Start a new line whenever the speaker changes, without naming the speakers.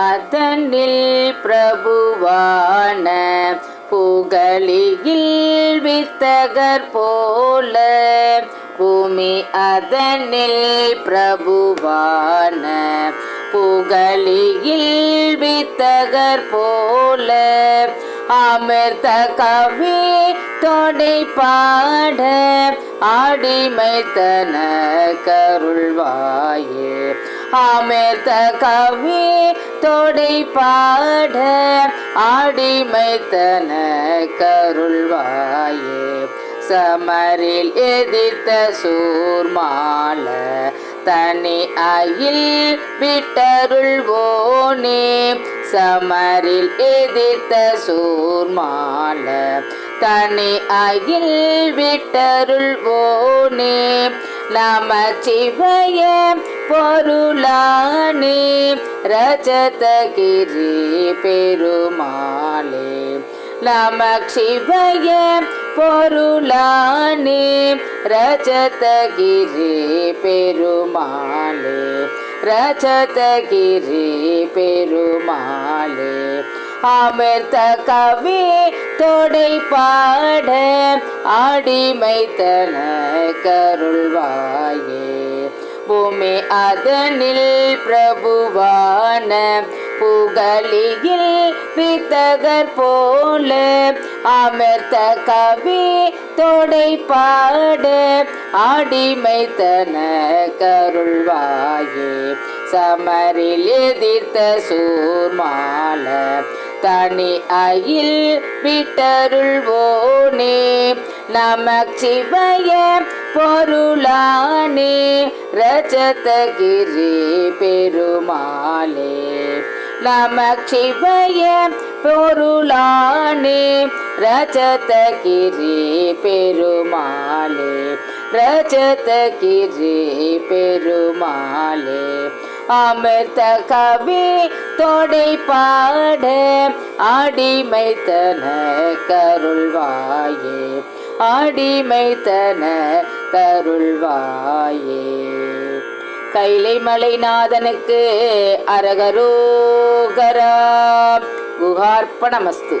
அதனில் பிரபுவான புகழியில் வித்தகர் போல பூமி அதனில் பிரபுவான புகழியில் வித்தகர் போல அமிர்த கவி தொடை பாட ஆடிமைத்தன கருள்வாயே அமிர்த கவி தொடை பாட ஆடிமைத்தன கருள்வாயே சமரில் எதிர்த்த சூர்மால தனி அயில் விட்டருள்வோனே சமரில் எதிர்த்த சூர்மால. தனி அயில் விட்டருள்வோனே நம சிவய பொருளானே ரஜதகிரி பெருமாளே நம சிவய பொருளானே ரஜதகிரி பெருமாளே ரஜதகிரி பெருமாளே. அமிர்த கவி தொடை பாட அடிமைத்தன கருள்வாயே. பூமி அதனில் பிரபுவான புகழியில் வித்தகர் போல அமர்த்த கவி தொடை பாட அடிமைத்தன கருள்வாயே சமரில் எதிர்த்த சூர்மால. தனி அயில் விட்டருள்வோனே நமக் சிவய பொருளானே ரஜதகிரி பெருமாளே. நமச்சிவய பொருளானே ரஜதகிரி பெருமாளே ரஜதகிரி பெருமாளே. அமிர்த கவி தொடை பாட ஆடிமைத்தன கருள்வாயே ஆடிமைத்தன கருள்வாயே. கைலை மலைநாதனுக்கு அரகரோகரா. குகார்ப்பணமஸ்து